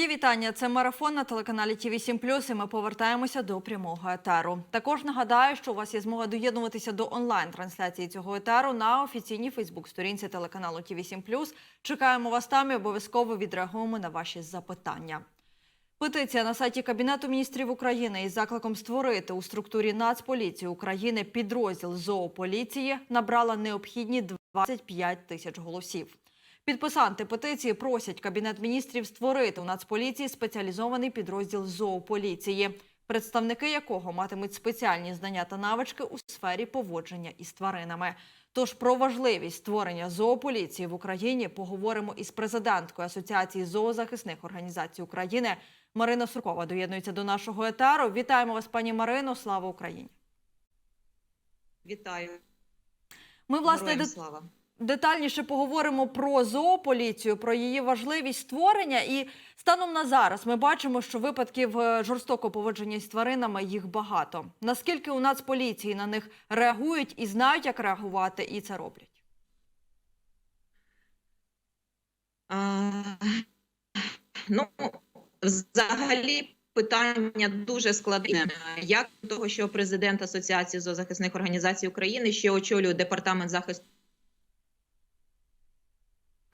Мої вітання. Це марафон на телеканалі ТІВІ 7 і ми повертаємося до прямого етеру. Також нагадаю, що у вас є змога доєднуватися до онлайн-трансляції цього етеру на офіційній Фейсбук-сторінці телеканалу ТІВІ 7 Чекаємо вас там і обов'язково відреагуємо на ваші запитання. Петиція на сайті Кабінету міністрів України із закликом створити у структурі Нацполіції України підрозділ зоополіції набрала необхідні 25 тисяч голосів. Підписанти петиції просять Кабінет міністрів створити у Нацполіції спеціалізований підрозділ зоополіції, представники якого матимуть спеціальні знання та навички у сфері поводження із тваринами. Тож про важливість створення зоополіції в Україні поговоримо із президенткою Асоціації зоозахисних організацій України Марина Суркова. Доєднується до нашого етеру. Вітаємо вас, пані Марино. Слава Україні! Вітаю. Ми власне слава. Детальніше поговоримо про зоополіцію, про її важливість створення. І станом на зараз ми бачимо, що випадків е, жорстокого поводження з тваринами їх багато. Наскільки у Нацполіції на них реагують і знають, як реагувати, і це роблять. А, ну, взагалі, питання дуже складне. Як того, що президент Асоціації зоозахисних організацій України ще очолює департамент захисту.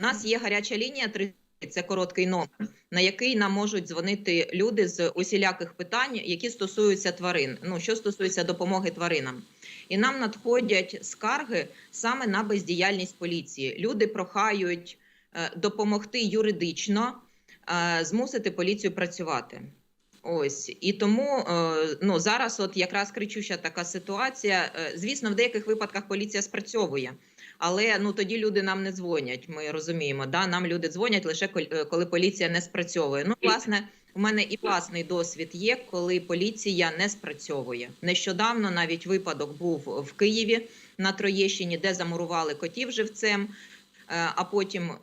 У нас є гаряча лінія 30, це короткий номер, на який нам можуть дзвонити люди з усіляких питань, які стосуються тварин. Ну, що стосується допомоги тваринам. І нам надходять скарги саме на бездіяльність поліції. Люди прохають е, допомогти юридично е, змусити поліцію працювати. Ось і тому е, ну зараз, от якраз кричуща така ситуація. Звісно, в деяких випадках поліція спрацьовує, але ну тоді люди нам не дзвонять. Ми розуміємо, да нам люди дзвонять лише е, коли поліція не спрацьовує. Ну, власне, у мене і власний досвід є, коли поліція не спрацьовує. Нещодавно навіть випадок був в Києві на Троєщині, де замурували котів живцем. Е, А потім е,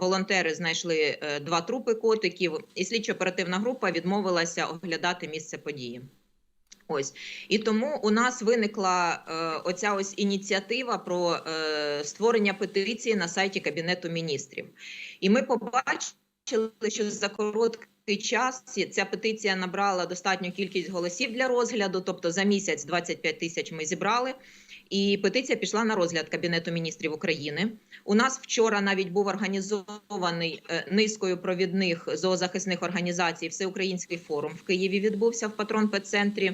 волонтери знайшли два трупи котиків, і слідчо-оперативна група відмовилася оглядати місце події. Ось і тому у нас виникла е, оця ось ініціатива про е, створення петиції на сайті Кабінету міністрів. І ми побачили, що за короткий час ця петиція набрала достатню кількість голосів для розгляду, тобто за місяць 25 тисяч ми зібрали. І петиція пішла на розгляд Кабінету міністрів України. У нас вчора навіть був організований е, низкою провідних зоозахисних організацій Всеукраїнський форум в Києві відбувся в патрон Педцентрі,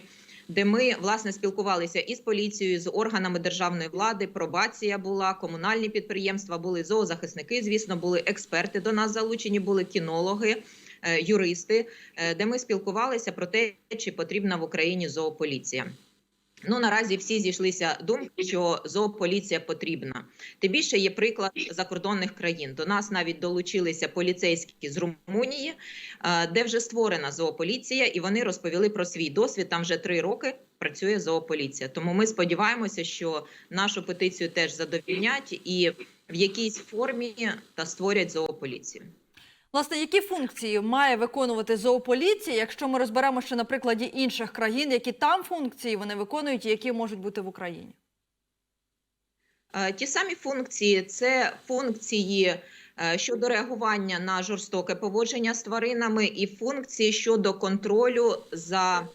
де ми власне спілкувалися із поліцією, з органами державної влади. Пробація була, комунальні підприємства були зоозахисники. Звісно, були експерти до нас залучені, були кінологи. е, Юристи, е, де ми спілкувалися про те, чи потрібна в Україні зоополіція. Ну наразі всі зійшлися думки, що зоополіція потрібна. Тим більше є приклад закордонних країн. До нас навіть долучилися поліцейські з Румунії, е, де вже створена зоополіція, і вони розповіли про свій досвід. Там вже три роки працює зоополіція. Тому ми сподіваємося, що нашу петицію теж задовільнять і в якійсь формі та створять зоополіцію. Власне, які функції має виконувати зоополіція, якщо ми розберемо ще на прикладі інших країн, які там функції вони виконують, і які можуть бути в Україні? Е, Ті самі функції це функції е, щодо реагування на жорстоке поводження з тваринами, і функції щодо контролю за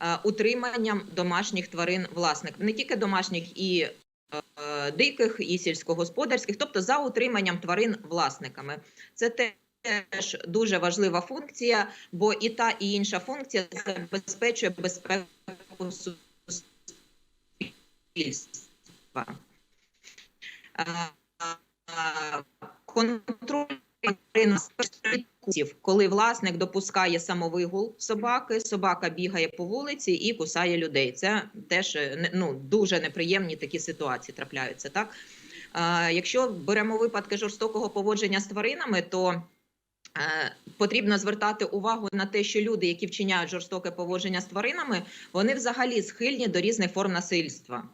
е, утриманням домашніх тварин власник, не тільки домашніх і диких, і сільськогосподарських, тобто за утриманням тварин власниками. Це теж дуже важлива функція, бо і та, і інша функція забезпечує безпеку суспільства. Контроль коли власник допускає самовигул собаки, собака бігає по вулиці і кусає людей. Це теж ну, дуже неприємні такі ситуації трапляються. Так? Якщо беремо випадки жорстокого поводження з тваринами, то потрібно звертати увагу на те, що люди, які вчиняють жорстоке поводження з тваринами, вони взагалі схильні до різних форм насильства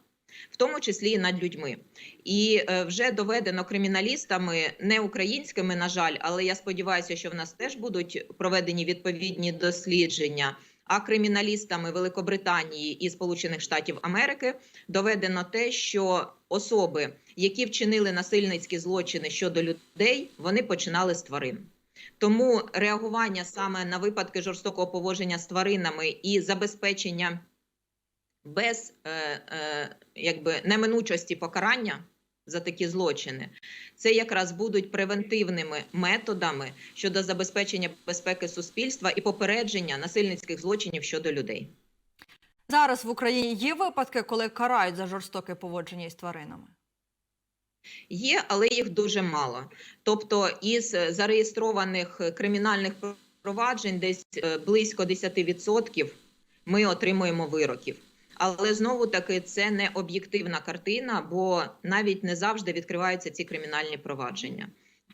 в тому числі і над людьми. І е, вже доведено криміналістами, не українськими, на жаль, але я сподіваюся, що в нас теж будуть проведені відповідні дослідження. А криміналістами Великобританії і Сполучених Штатів Америки доведено те, що особи, які вчинили насильницькі злочини щодо людей, вони починали з тварин. Тому реагування саме на випадки жорстокого поводження з тваринами і забезпечення без е, е, якби неминучості покарання за такі злочини, це якраз будуть превентивними методами щодо забезпечення безпеки суспільства і попередження насильницьких злочинів щодо людей. Зараз в Україні є випадки, коли карають за жорстоке поводження із тваринами. Є, але їх дуже мало. Тобто, із е, зареєстрованих кримінальних проваджень, десь е, близько 10% ми отримуємо вироків. Але знову таки це не об'єктивна картина, бо навіть не завжди відкриваються ці кримінальні провадження.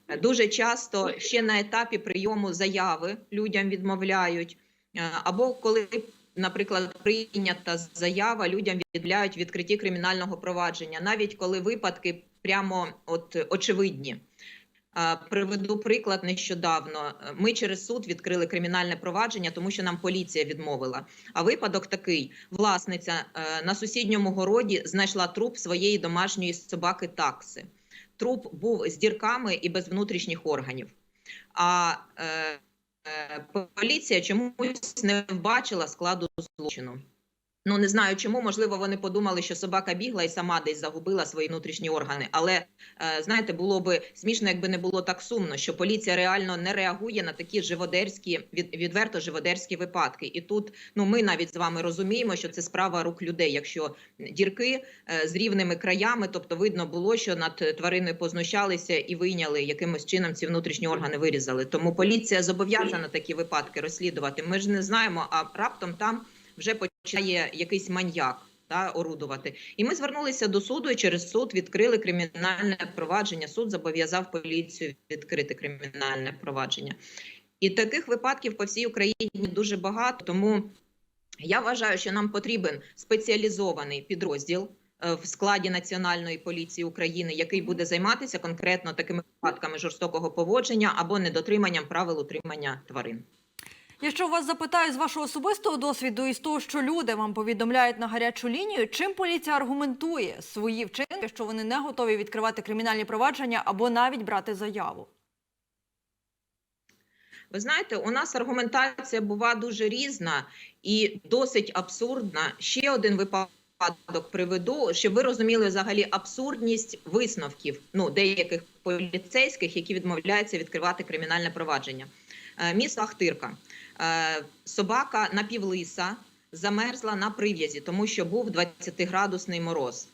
Е, Дуже часто ще на етапі прийому заяви людям відмовляють, або коли, наприклад, прийнята заява, людям відмовляють відкритті кримінального провадження, навіть коли випадки прямо от очевидні. Приведу приклад нещодавно. Ми через суд відкрили кримінальне провадження, тому що нам поліція відмовила. А випадок такий: власниця е, на сусідньому городі знайшла труп своєї домашньої собаки такси. Труп був з дірками і без внутрішніх органів. А е, поліція чомусь не бачила складу злочину. Ну не знаю чому, можливо, вони подумали, що собака бігла і сама десь загубила свої внутрішні органи. Але е, знаєте, було би смішно, якби не було так сумно, що поліція реально не реагує на такі живодерські від, відверто живодерські випадки. І тут ну ми навіть з вами розуміємо, що це справа рук людей. Якщо дірки е, з рівними краями, тобто видно було, що над твариною познущалися і вийняли якимось чином ці внутрішні органи вирізали. Тому поліція зобов'язана такі випадки розслідувати. Ми ж не знаємо, а раптом там вже починає якийсь маньяк та орудувати. І ми звернулися до суду і через суд відкрили кримінальне провадження. Суд зобов'язав поліцію відкрити кримінальне провадження. І таких випадків по всій Україні дуже багато. Тому я вважаю, що нам потрібен спеціалізований підрозділ е, в складі Національної поліції України, який буде займатися конкретно такими випадками жорстокого поводження або недотриманням правил утримання тварин. Якщо вас запитаю з вашого особистого досвіду і з того, що люди вам повідомляють на гарячу лінію, чим поліція аргументує свої вчинки, що вони не готові відкривати кримінальні провадження або навіть брати заяву? Ви знаєте, у нас аргументація бува дуже різна і досить абсурдна. Ще один випадок приведу, щоб ви розуміли взагалі абсурдність висновків ну деяких поліцейських, які відмовляються відкривати кримінальне провадження. Е, Місто Ахтирка. Е, Собака напівлиса замерзла на прив'язі, тому що був 20-градусний мороз.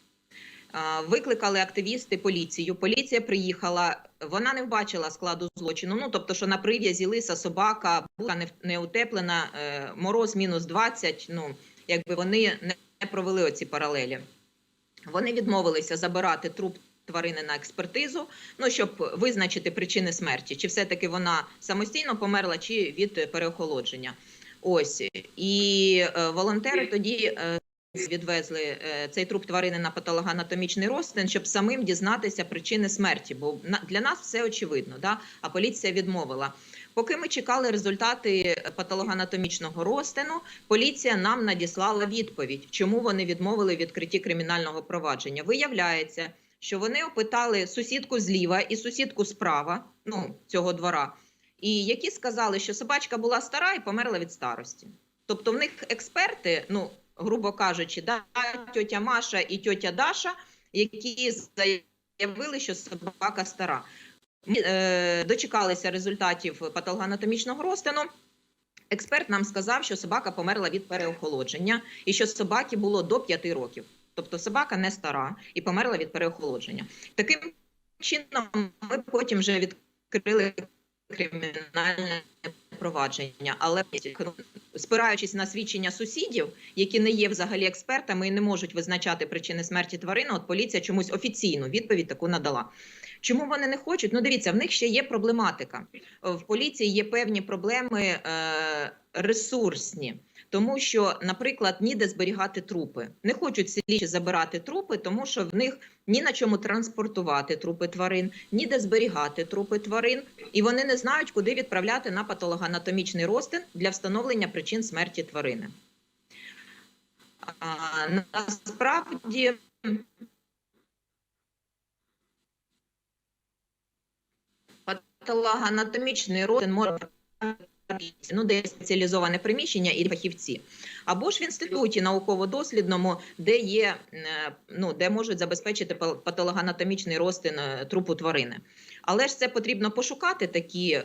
Е, Викликали активісти поліцію. Поліція приїхала. Вона не бачила складу злочину. Ну тобто, що на прив'язі лиса собака була не, утеплена, е, мороз мінус 20, Ну якби вони не провели оці паралелі. Вони відмовилися забирати труп тварини на експертизу, ну щоб визначити причини смерті, чи все-таки вона самостійно померла, чи від переохолодження. Ось і е, волонтери тоді. Е, Відвезли е, цей труп тварини на патологоанатомічний розтин, щоб самим дізнатися причини смерті. Бо для нас все очевидно, да? а поліція відмовила. Поки ми чекали результати патологоанатомічного розтину, поліція нам надіслала відповідь, чому вони відмовили відкритті кримінального провадження. Виявляється, що вони опитали сусідку зліва і сусідку справа, ну цього двора, і які сказали, що собачка була стара і померла від старості. Тобто, в них експерти, ну грубо кажучи, да, тьотя Маша і тьотя Даша, які заявили, що собака стара. Ми е, дочекалися результатів патологоанатомічного розтину. Експерт нам сказав, що собака померла від переохолодження і що собаки було до 5 років. Тобто собака не стара і померла від переохолодження. Таким чином, ми потім вже відкрили кримінальне провадження, але спираючись на свідчення сусідів, які не є взагалі експертами і не можуть визначати причини смерті тварини, от поліція чомусь офіційну відповідь таку надала. Чому вони не хочуть? Ну, дивіться, в них ще є проблематика. В поліції є певні проблеми е, ресурсні, тому що, наприклад, ніде зберігати трупи. Не хочуть слідчі забирати трупи, тому що в них ні на чому транспортувати трупи тварин, ніде зберігати трупи тварин, і вони не знають, куди відправляти на патологоанатомічний розтин для встановлення причин смерті тварини. А, насправді. патологоанатомічний розтин може ну, де є спеціалізоване приміщення і фахівці, або ж в інституті науково-дослідному, де є е, ну, де можуть забезпечити патологоанатомічний розтин е, трупу тварини. Але ж це потрібно пошукати такі е,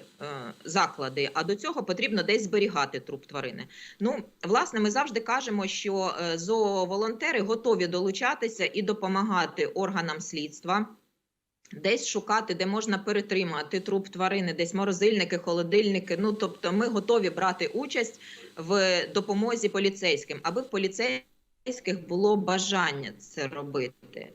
заклади, а до цього потрібно десь зберігати труп тварини. Ну, власне, ми завжди кажемо, що е, зооволонтери готові долучатися і допомагати органам слідства. Десь шукати, де можна перетримати труп тварини, десь морозильники, холодильники. Ну тобто, ми готові брати участь в допомозі поліцейським, аби в поліцейських було бажання це робити.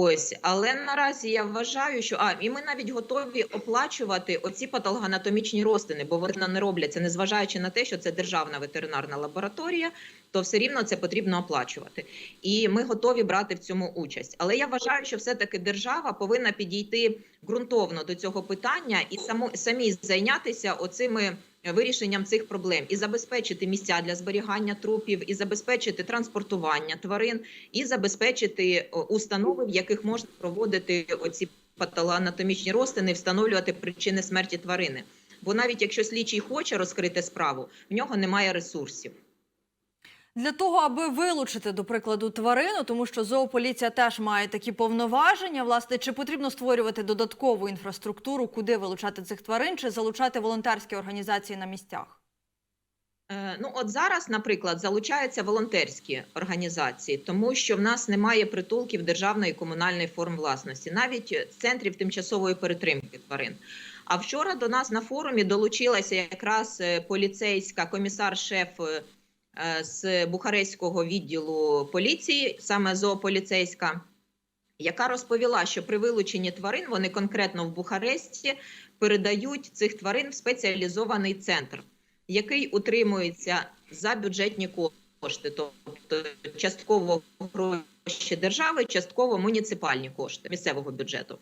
Ось, але наразі я вважаю, що а і ми навіть готові оплачувати оці патологоанатомічні розтини, бо вони не робляться, незважаючи на те, що це державна ветеринарна лабораторія, то все рівно це потрібно оплачувати. І ми готові брати в цьому участь. Але я вважаю, що все-таки держава повинна підійти ґрунтовно до цього питання і само самі зайнятися оцими вирішенням цих проблем і забезпечити місця для зберігання трупів, і забезпечити транспортування тварин, і забезпечити установи, в яких можна проводити оці патологоанатомічні розтини, встановлювати причини смерті тварини. Бо навіть якщо слідчий хоче розкрити справу, в нього немає ресурсів. Для того, аби вилучити, до прикладу, тварину, тому що зоополіція теж має такі повноваження. Власне, чи потрібно створювати додаткову інфраструктуру, куди вилучати цих тварин, чи залучати волонтерські організації на місцях? Е, Ну, от зараз, наприклад, залучаються волонтерські організації, тому що в нас немає притулків державної і комунальної форм власності, навіть центрів тимчасової перетримки тварин. А вчора до нас на форумі долучилася якраз е, поліцейська комісар-шеф е, з Бухарестського відділу поліції, саме зоополіцейська, яка розповіла, що при вилученні тварин вони конкретно в Бухаресті передають цих тварин в спеціалізований центр який утримується за бюджетні кошти, тобто частково гроші держави, частково муніципальні кошти місцевого бюджету.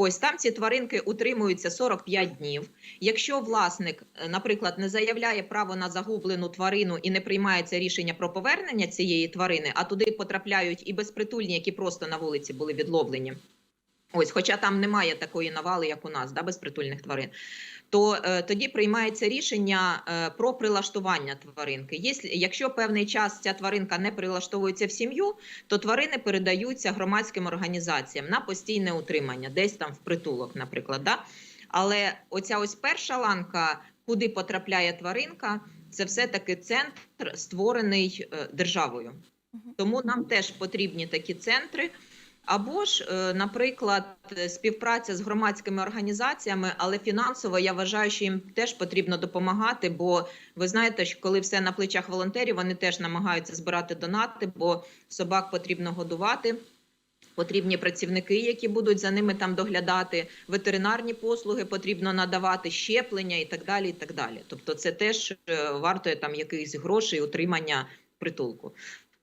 Ось там ці тваринки утримуються 45 днів. Якщо власник, е, наприклад, не заявляє право на загублену тварину і не приймається рішення про повернення цієї тварини, а туди потрапляють і безпритульні, які просто на вулиці були відловлені. Ось, хоча там немає такої навали, як у нас, да, безпритульних тварин, то е, тоді приймається рішення е, про прилаштування тваринки. Єслі- якщо певний час ця тваринка не прилаштовується в сім'ю, то тварини передаються громадським організаціям на постійне утримання, десь там в притулок, наприклад. Да? Але оця ось перша ланка, куди потрапляє тваринка, це все-таки центр, створений е, державою. Тому нам теж потрібні такі центри. Або ж, е, наприклад, співпраця з громадськими організаціями, але фінансово я вважаю, що їм теж потрібно допомагати. Бо ви знаєте, що коли все на плечах волонтерів, вони теж намагаються збирати донати, бо собак потрібно годувати. Потрібні працівники, які будуть за ними там доглядати, ветеринарні послуги потрібно надавати, щеплення і так далі. І так далі. Тобто, це теж е, вартує там якихось грошей, утримання притулку.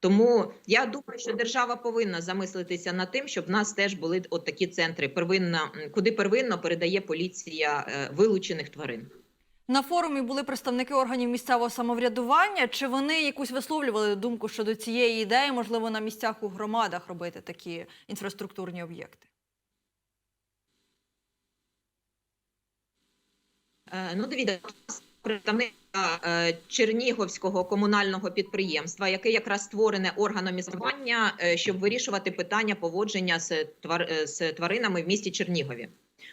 Тому я думаю, що держава повинна замислитися над тим, щоб в нас теж були от такі центри, первинна, куди первинно передає поліція е, вилучених тварин. На форумі були представники органів місцевого самоврядування. Чи вони якусь висловлювали думку щодо цієї ідеї, можливо, на місцях у громадах робити такі інфраструктурні об'єкти? Е, Ну, дивіться, представник е, Чернігівського комунального підприємства, яке якраз створене органом місцевання, е, щоб вирішувати питання поводження з, е, з тваринами в місті Чернігові.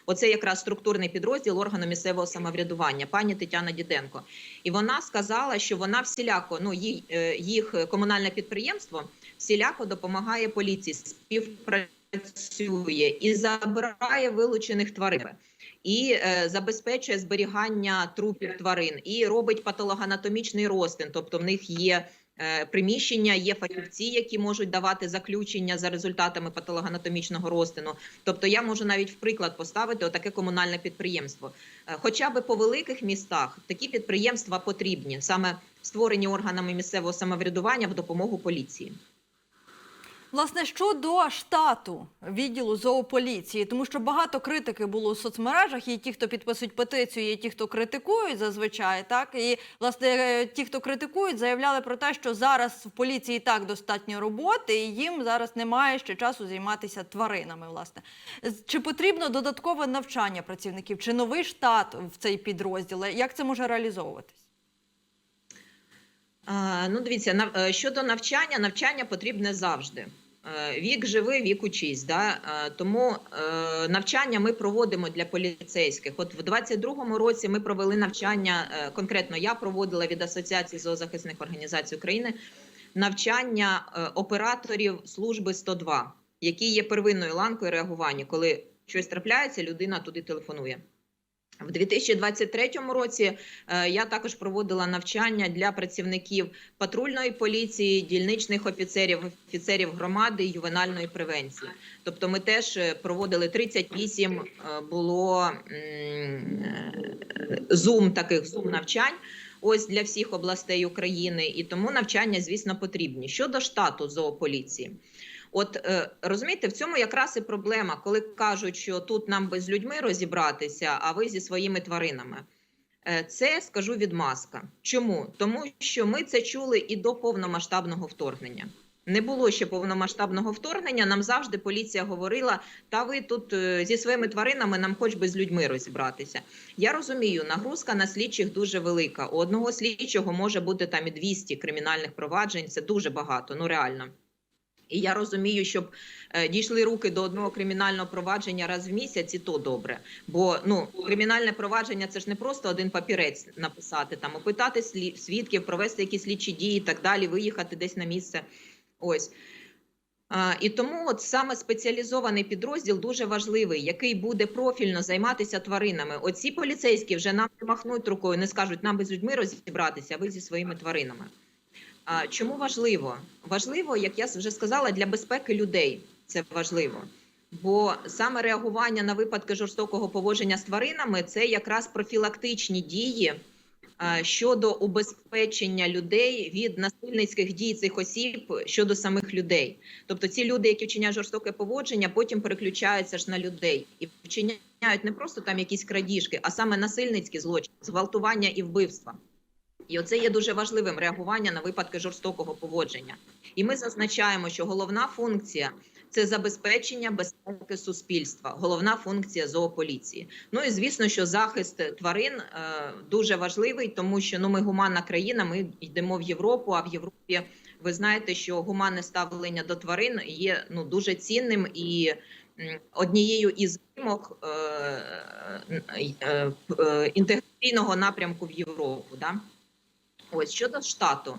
Оце якраз структурний підрозділ органу місцевого самоврядування, пані Тетяна Діденко. І вона сказала, що вона всіляко, ну їй їх комунальне підприємство всіляко допомагає поліції, співпрацює і забирає вилучених тварин і е, забезпечує зберігання трупів тварин, і робить патологоанатомічний розтин. Тобто в них є е, приміщення, є фахівці, які можуть давати заключення за результатами патологоанатомічного розтину. Тобто, я можу навіть в приклад поставити отаке комунальне підприємство. Е, Хоча би по великих містах такі підприємства потрібні, саме створені органами місцевого самоврядування в допомогу поліції. Власне, щодо штату відділу зоополіції, тому що багато критики було у соцмережах. Є ті, хто підписують петицію, є ті, хто критикують зазвичай. Так і власне е, ті, хто критикують, заявляли про те, що зараз в поліції так достатньо роботи, і їм зараз немає ще часу займатися тваринами. Власне, чи потрібно додаткове навчання працівників, чи новий штат в цей підрозділ? Як це може реалізовуватись? Ну, дивіться, е, щодо навчання, навчання потрібне завжди. Е, Вік живи, вік учись. Да? Е, Тому е, навчання ми проводимо для поліцейських. От в 22-му році ми провели навчання, конкретно я проводила від Асоціації зоозахисних організацій України навчання операторів служби 102, які є первинною ланкою реагування, коли щось трапляється, людина туди телефонує. В 2023 році е, я також проводила навчання для працівників патрульної поліції, дільничних офіцерів, офіцерів громади ювенальної превенції. Тобто, ми теж е, проводили 38 е, було зум таких зум навчань. Ось для всіх областей України, і тому навчання, звісно, потрібні. Щодо штату зоополіції, От е, розумієте, в цьому якраз і проблема, коли кажуть, що тут нам без людьми розібратися, а ви зі своїми тваринами. Е, Це скажу відмазка. Чому? Тому що ми це чули і до повномасштабного вторгнення. Не було ще повномасштабного вторгнення. Нам завжди поліція говорила: та ви тут е, зі своїми тваринами нам хоч би з людьми розібратися. Я розумію, нагрузка на слідчих дуже велика. У одного слідчого може бути там і 200 кримінальних проваджень. Це дуже багато, ну реально. І я розумію, щоб е, дійшли руки до одного кримінального провадження раз в місяць, і то добре. Бо ну кримінальне провадження це ж не просто один папірець написати, там опитати свідків, провести якісь слідчі дії і так далі, виїхати десь на місце. Ось. І тому от саме спеціалізований підрозділ дуже важливий, який буде профільно займатися тваринами. Оці поліцейські вже нам не махнуть рукою, не скажуть, нам без людьми розібратися, а ви зі своїми тваринами. Чому важливо? Важливо, як я вже сказала, для безпеки людей це важливо. Бо саме реагування на випадки жорстокого поводження з тваринами це якраз профілактичні дії щодо убезпечення людей від насильницьких дій цих осіб щодо самих людей. Тобто ці люди, які вчиняють жорстоке поводження, потім переключаються ж на людей і вчиняють не просто там якісь крадіжки, а саме насильницькі злочини, зґвалтування і вбивства. І оце є дуже важливим реагування на випадки жорстокого поводження. І ми зазначаємо, що головна функція це забезпечення безпеки суспільства, головна функція зоополіції. Ну і звісно, що захист тварин е, дуже важливий, тому що ну ми гуманна країна. Ми йдемо в Європу. А в Європі ви знаєте, що гуманне ставлення до тварин є ну дуже цінним і однією із вимог е, е, е, е, інтеграційного напрямку в Європу. Да? Ось щодо штату.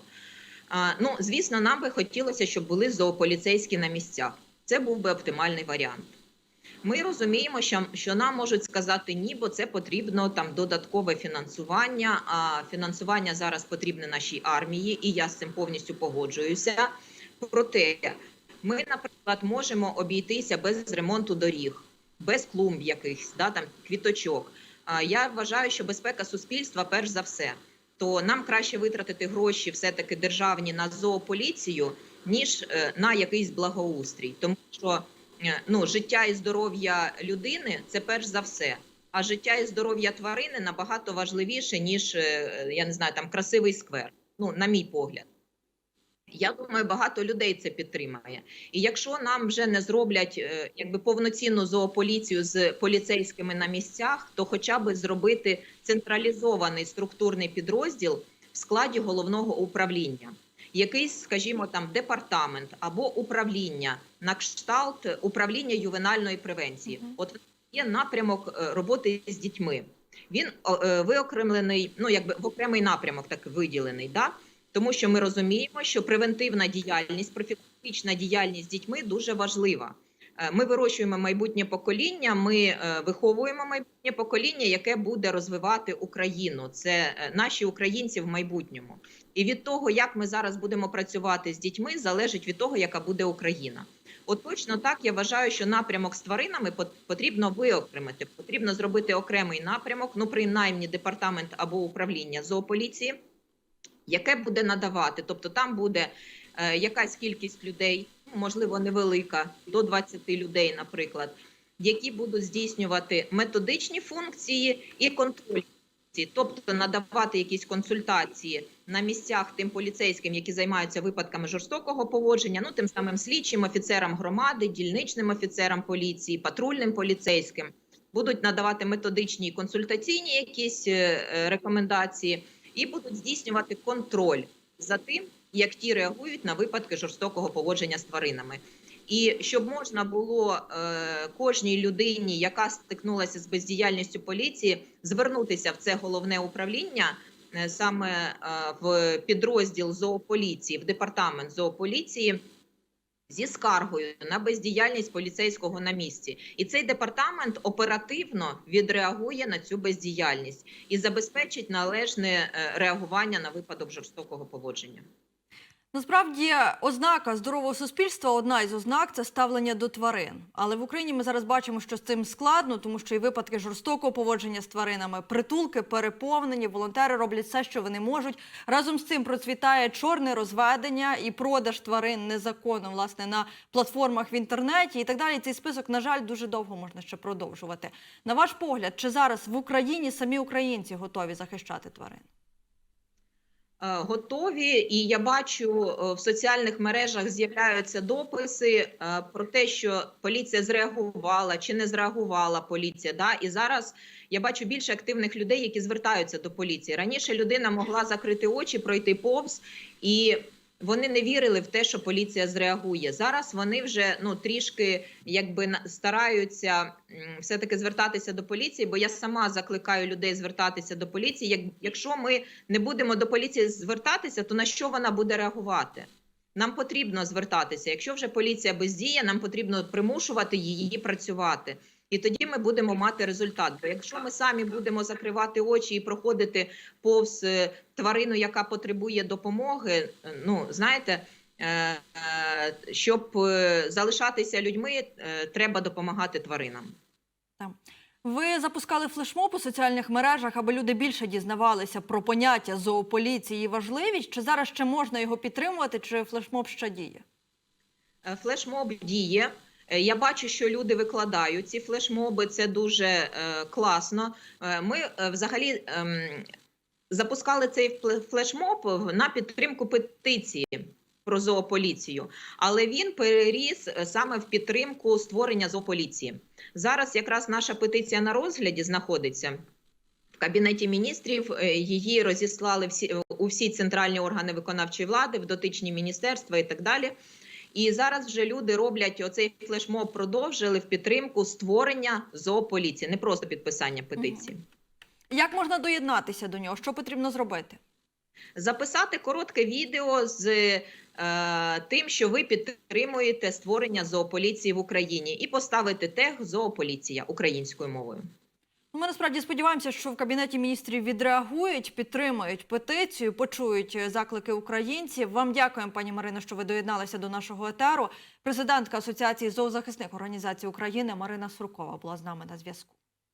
Ну, звісно, нам би хотілося, щоб були зоополіцейські на місцях. Це був би оптимальний варіант. Ми розуміємо, що, що нам можуть сказати ні, бо це потрібно там додаткове фінансування. А фінансування зараз потрібне нашій армії, і я з цим повністю погоджуюся. Проте ми, наприклад, можемо обійтися без ремонту доріг, без клумб якихось, да, там квіточок. А я вважаю, що безпека суспільства перш за все то нам краще витратити гроші все-таки державні на зоополіцію, ніж е, на якийсь благоустрій. Тому що е, ну, життя і здоров'я людини це перш за все. А життя і здоров'я тварини набагато важливіше, ніж е, я не знаю, там красивий сквер. Ну, на мій погляд. Я думаю, багато людей це підтримає. І якщо нам вже не зроблять е, якби повноцінну зоополіцію з поліцейськими на місцях, то хоча б зробити централізований структурний підрозділ в складі головного управління, якийсь, скажімо, там департамент або управління на кшталт управління ювенальної превенції. От є напрямок е, роботи з дітьми. Він е, виокремлений, ну якби в окремий напрямок, так виділений. Да? Тому що ми розуміємо, що превентивна діяльність, профілактична діяльність з дітьми дуже важлива. Е, Ми вирощуємо майбутнє покоління, ми е, виховуємо майбутнє покоління, яке буде розвивати Україну. Це е, наші українці в майбутньому. І від того, як ми зараз будемо працювати з дітьми, залежить від того, яка буде Україна. От точно так я вважаю, що напрямок з тваринами потрібно виокремити. Потрібно зробити окремий напрямок, ну принаймні департамент або управління зоополіції, яке буде надавати. Тобто там буде е, якась кількість людей, можливо, невелика, до 20 людей, наприклад, які будуть здійснювати методичні функції і функції, тобто надавати якісь консультації на місцях тим поліцейським, які займаються випадками жорстокого поводження, ну тим самим слідчим офіцерам громади, дільничним офіцерам поліції, патрульним поліцейським. Будуть надавати методичні консультаційні якісь е, е, рекомендації, і будуть здійснювати контроль за тим, як ті реагують на випадки жорстокого поводження з тваринами. І щоб можна було е, кожній людині, яка стикнулася з бездіяльністю поліції, звернутися в це головне управління е, саме е, в підрозділ зоополіції, в департамент зоополіції. Зі скаргою на бездіяльність поліцейського на місці, і цей департамент оперативно відреагує на цю бездіяльність і забезпечить належне е, реагування на випадок жорстокого поводження. Насправді, ознака здорового суспільства, одна із ознак це ставлення до тварин. Але в Україні ми зараз бачимо, що з цим складно, тому що і випадки жорстокого поводження з тваринами, притулки переповнені, волонтери роблять все, що вони можуть. Разом з цим процвітає чорне розведення і продаж тварин незаконно, власне, на платформах в інтернеті і так далі. Цей список, на жаль, дуже довго можна ще продовжувати. На ваш погляд, чи зараз в Україні самі українці готові захищати тварин? Е, готові, і я бачу е, в соціальних мережах з'являються дописи е, про те, що поліція зреагувала чи не зреагувала поліція. Да? І зараз я бачу більше активних людей, які звертаються до поліції. Раніше людина могла закрити очі, пройти повз і. Вони не вірили в те, що поліція зреагує. Зараз вони вже ну трішки якби стараються все таки звертатися до поліції, бо я сама закликаю людей звертатися до поліції. Як якщо ми не будемо до поліції звертатися, то на що вона буде реагувати? Нам потрібно звертатися. Якщо вже поліція бездіє, нам потрібно примушувати її працювати. І тоді ми будемо мати результат. Бо якщо ми самі будемо закривати очі і проходити повз е, тварину, яка потребує допомоги, е, ну знаєте, е, щоб залишатися людьми, треба допомагати тваринам. Ви запускали флешмоб у соціальних мережах, аби люди більше дізнавалися про поняття зоополіції і важливість. Чи зараз ще можна його підтримувати, чи флешмоб ще діє? Флешмоб діє. Е, Я бачу, що люди викладають ці флешмоби. Це дуже е, класно. Е, Ми е, взагалі ем, запускали цей флешмоб на підтримку петиції про зоополіцію, але він переріс е, саме в підтримку створення зоополіції. Зараз якраз наша петиція на розгляді знаходиться. В кабінеті міністрів е, її розіслали всі у всі центральні органи виконавчої влади, в дотичні міністерства і так далі. І зараз вже люди роблять оцей флешмоб, продовжили в підтримку створення зоополіції, не просто підписання петиції. Як можна доєднатися до нього? Що потрібно зробити? Записати коротке відео з е, тим, що ви підтримуєте створення зоополіції в Україні, і поставити тег зоополіція українською мовою. Ну, Ми насправді сподіваємося, що в кабінеті міністрів відреагують, підтримають петицію, почують е, заклики українців. Вам дякуємо, пані Марино, що ви доєдналися до нашого етеру. Президентка Асоціації зоозахисних організацій України Марина Суркова була з нами на зв'язку.